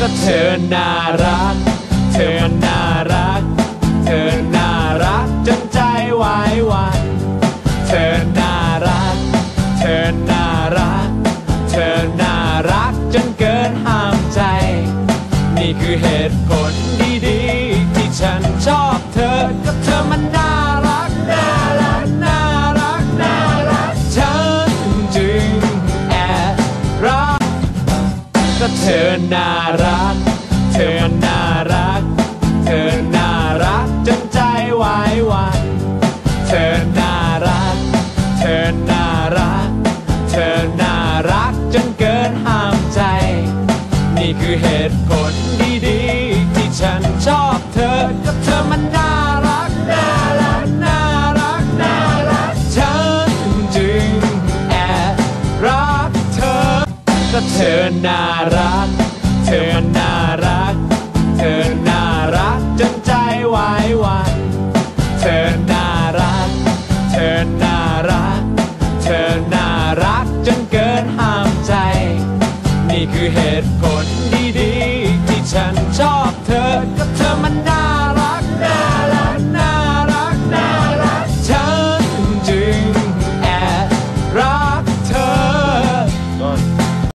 ก็เธอน่ารัก เธอน่ารัก เธอน่ารักจนใจไหวหวัน เธอน่ารัก เธอน่ารัก เธอน่ารักจนเกินห้ามใจ นี่คือเหตุผล ธอน่ารัก เธอน่ารัก เธอน่ารักจนใจไหวหวัน เธอน่ารัก เธอน่ารัก เธอน่ารักจนเกินห้ามใจ นี่คือเหตุผลดีๆที่ฉันชอบเธอกับ ก็เธอน่ารัก เธอน่ารัก เธอน่ารักจนใจไหวหวันเธอน่ารัก เธอน่ารัก เธอน่ารักจนเกินห้ามใจ นี่คือเหตุผลดีๆ ที่ฉันชอบเธอ